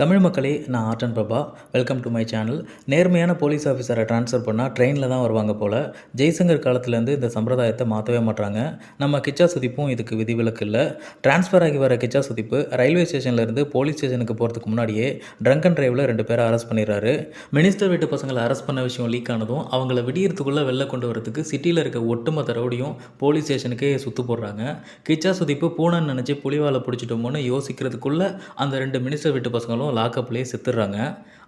தமிழ் மக்களே நான் Arden Prabha. Welcome to my channel நேர்மையான போலீஸ் ஆஃபீஸரை ட்ரான்ஸ்ஃபர் பண்ணால் ட்ரெயினில் தான் வருவாங்க போல். ஜெய்சங்கர் காலத்துலேருந்து இந்த சம்பிரதாயத்தை மாற்றவே மாட்டாங்க நம்ம கிச்சா சுதிப்பும் இதுக்கு விதிவிலக்கு இல்லை. ட்ரான்ஸ்ஃபர் ஆகி வர கிச்சா சுதிப்பு ரயில்வே ஸ்டேஷன்லேருந்து போலீஸ் ஸ்டேஷனுக்கு போகிறதுக்கு முன்னாடியே ட்ரங்க் அண்ட் ட்ரைவில் ரெண்டு பேரை அரெஸ்ட் பண்ணிடுறாரு. மினிஸ்டர் வீட்டு பசங்களை அரெஸ்ட் பண்ண விஷயம் லீக் ஆனதும் அவங்கள விடியறதுக்குள்ளே வெளில கொண்டு வரதுக்கு சிட்டியில் இருக்க ஒட்டுமொத்த ரவுடியும் போலீஸ் ஸ்டேஷனுக்கே சுற்று போடுறாங்க. கிச்சா சுதிப்பு பூனைன்னு நினச்சி புலிவாலை பிடிச்சிட்டோமோன்னு யோசிக்கிறதுக்குள்ளே அந்த ரெண்டு மினிஸ்டர் வீட்டு பசங்களும் லாக்கப்லேயே செத்துடுறாங்க.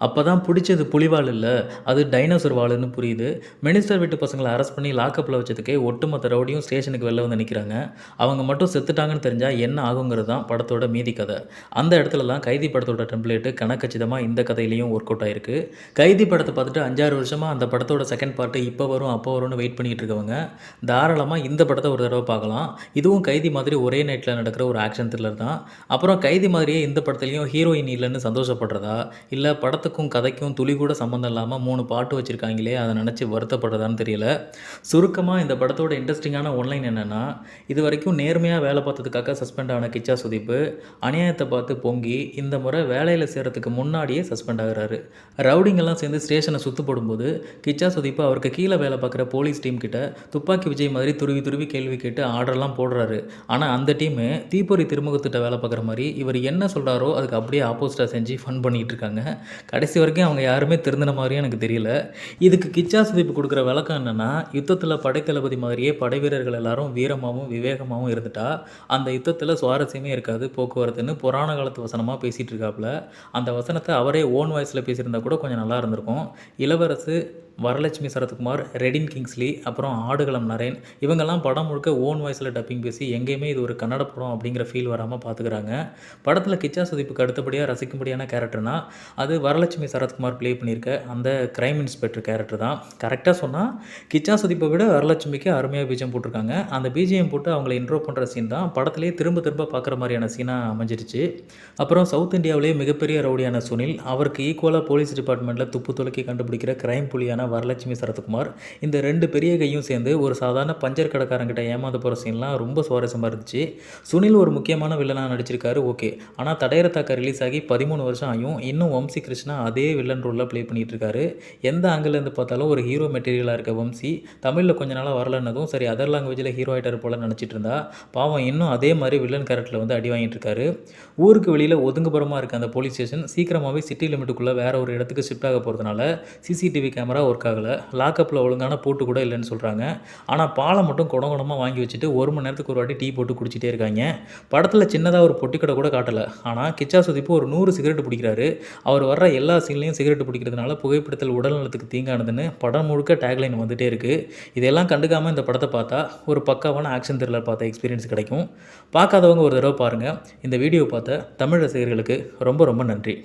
அப்போ தான் பிடிச்சது புலிவால் இல்லை அது டைனோசர் வாளுன்னு புரியுது. மினிஸ்டர் வீட்டு பசங்களை அரெஸ்ட் பண்ணி லாக்கப்பில் வச்சதுக்கே ஒட்டுமொத்த ரவுடியும் ஸ்டேஷனுக்கு வெளில வந்து நிற்கிறாங்க அவங்க மட்டும் செத்துட்டாங்கன்னு தெரிஞ்சால் என்ன ஆகுங்கிறது தான் படத்தோட மீதி கதை. அந்த இடத்துலலாம் கைதி படத்தோட டெம்ப்ளேட்டு கணக்கச்சிதமாக இந்த கதையிலையும் ஒர்க் அவுட் ஆயிருக்கு. கைதி படத்தை பார்த்துட்டு அஞ்சாறு வருஷமாக அந்த படத்தோட செகண்ட் பார்ட்டு இப்போ வரும் அப்போ வரும்னு வெயிட் பண்ணிகிட்டு இருக்கவங்க தாராளமாக இந்த படத்தை ஒரு தடவை பார்க்கலாம். இதுவும் கைதி மாதிரி ஒரே நைட்டில் நடக்கிற ஒரு ஆக்ஷன் த்ரில்லர் தான். அப்புறம் கைதி மாதிரியே இந்த படத்துலையும் ஹீரோயின் இல்லைன்னு சந்தோஷப்படுறதா? இல்லை படத்துக்கும் கதைக்கும் துளி கூட சம்மந்தம் இல்லாமல் மூணு பாட்டு வச்சுருக்காங்களே அதை நினச்சி வருத்தப்படுறதான்னு தெரியல. சுருக்கமாக இந்த படத்தோட இன்ட்ரெஸ்டிங்கான ஒன்லைன் என்னென்னா இது வரைக்கும் நேர்மையாக வேலை பார்த்ததுக்காக சஸ்பெண்ட் ஆன கிச்சா சுதீப்பு அநியாயத்தை பார்த்து பொங்கி இந்த முறை வேலையில் சேர்கிறதுக்கு முன்னாடியே சஸ்பெண்ட் ஆகிறாரு. ரவுடிங்கெல்லாம் சேர்ந்து ஸ்டேஷனை சுத்து போடும்போது கிச்சா சுதீப்பு அவருக்கு கீழே வேலை பார்க்குற போலீஸ் டீம் கிட்ட துப்பாக்கி விஜய் மாதிரி துருவி துருவி கேள்வி கேட்டு ஆர்டர்லாம் போடுறாரு. ஆனால் அந்த டீமு தீப்பொறி திருமுகத்திட்ட வேலை பார்க்குற மாதிரி இவர் என்ன சொல்கிறாரோ அதுக்கு அப்படியே ஆப்போசிட்டாக செஞ்சு ஃபன் பண்ணிகிட்டு இருக்காங்க கடைசி வரைக்கும் அவங்க யாருமே திருந்தின மாதிரியும் எனக்கு தெரியல. இதுக்கு கிச்சா சுதீப் கொடுக்குற விளக்கம் என்னென்னா யுத்தத்தில் படைத்தளபதி மாதிரியே படை வீரர்கள் எல்லாரும் வீரமாகவும் விவேகமாகவும் இருந்துட்டா. அந்த யுத்தத்தில் சுவாரஸ்யமே இருக்காது போக்குவரத்துன்னு புராண காலத்து வசனமாக பேசிகிட்டு இருக்காப்புல அந்த வசனத்தை அவரே ஓன் வாய்ஸில் பேசியிருந்தா கூட கொஞ்சம் நல்லா இருந்திருக்கும். இளவரசு வரலட்சுமி சரத்குமார் ரெடின் கிங்ஸ்லி அப்புறம் ஆடுகளம் நரேன் இவங்கெல்லாம் படம் முழுக்க ஓன் வாய்ஸில் டப்பிங் பேசி எங்கேயுமே இது ஒரு கன்னட படம் அப்படிங்கிற ஃபீல் வராமல் பார்த்துக்கிறாங்க படத்தில் கிச்சா சுதீப்புக்கு அடுத்தபடியாக ரசிக்கும்படியான கேரக்டர்னா அது வரலட்சுமி சரத்குமார் ப்ளே பண்ணியிருக்க அந்த கிரைம் இன்ஸ்பெக்டர் கேரக்டர் தான். கரெக்டாக சொன்னால் கிச்சா சுதிப்பை விட வரலட்சுமிக்கு அருமையாக பீஜம் போட்டிருக்காங்க. அந்த பீஜியம் போட்டு அவங்கள இன்ட்ரோ பண்ணுற சீன் தான். படத்துலேயே திரும்ப திரும்ப பார்க்குற மாதிரியான சீனாக அமைஞ்சிருச்சு. அப்புறம் சவுத் இந்தியாவிலேயே மிகப்பெரிய ரவுடியான சுனில் அவருக்கு ஈக்குவலாக போலீஸ் டிபார்ட்மெண்ட்டில் துப்பு துளக்கி கண்டுபிடிக்கிற கிரைம் புலியான வரலட்சுமி சரத்குமார். இந்த ரெண்டு பெரிய கையும் சேர்ந்து ஒரு சாதாரண பஞ்சர் கடைக்காரங்கிட்ட ஏமாந்து போகிற சீன்லாம் ரொம்ப சுவாரஸ்யமாக இருந்துச்சு. சுனில் ஒரு முக்கியமான வில்லனாக நடிச்சிருக்காரு ஓகே. ஆனால் தடையரத்தாக்கா ரிலீஸ் ஆகி பதிமூணு வருஷம் ஆகும் இன்னும் வம்சி கிருஷ்ணா அதே வில்லன் ரோலில் ப்ளே பண்ணிகிட்ருக்காரு எந்த ஆங்கிலேருந்து பார்த்தாலும் ஒரு ஹீரோ மெட்டீரியலாக இருக்க வம்சி. தமிழில் கொஞ்ச நாளாக வரலன்னதும் சரி அதர் லாங்குவேஜில் ஹீரோ ஆகிட்டார் போல் நினச்சிட்டு இருந்தா பாவம் இன்னும் அதே மாதிரி வில்லன் கேரக்டரில் வந்து அடி வாங்கிட்டு இருக்காரு ஊருக்கு வெளியில் ஒதுங்குபுறமாக இருக்க அந்த போலீஸ் ஸ்டேஷன் சீக்கிரமாகவே சிட்டி லிமிட்டுக்குள்ளே வேற ஒரு இடத்துக்கு ஷிஃப்ட் ஆக போகிறதுனால சிசிடிவி கேமரா ஒர்க் ஆகலை. லாக்கப்பில் ஒழுங்கான போட்டு கூட இல்லைன்னு சொல்கிறாங்க ஆனால் பாலை மட்டும் குடம் குடமாக வாங்கி வச்சுட்டு ஒரு மணி நேரத்துக்கு ஒரு வாட்டி டீ போட்டு குடிச்சிட்டே இருக்காங்க. படத்தில் சின்னதாக ஒரு பொட்டிக்கடை கடை கூட காட்டலை. ஆனால் கிச்சா சுதிப்பு ஒரு நூறு சிகரெட் பிடிக்கிறாரு. அவர் வர்ற எல்லா சீன்லையும் சிகரெட் பிடிக்கிறதுனால புகைப்பிடித்தல் உடல் நலத்துக்கு தீங்கானதுன்னு படம் முழுக்க டேக்லைன் வந்துகிட்டே இருக்குது இதெல்லாம் கண்டுக்காமல் இந்த படத்தை பார்த்தா ஒரு பக்காவான ஆக்ஷன் த்ரில்லர் பார்த்த எக்ஸ்பீரியன்ஸ் கிடைக்கும். பார்க்காதவங்க ஒரு தடவை பாருங்கள் இந்த வீடியோ பார்த்த தமிழ் ரசிகர்களுக்கு ரொம்ப ரொம்ப நன்றி.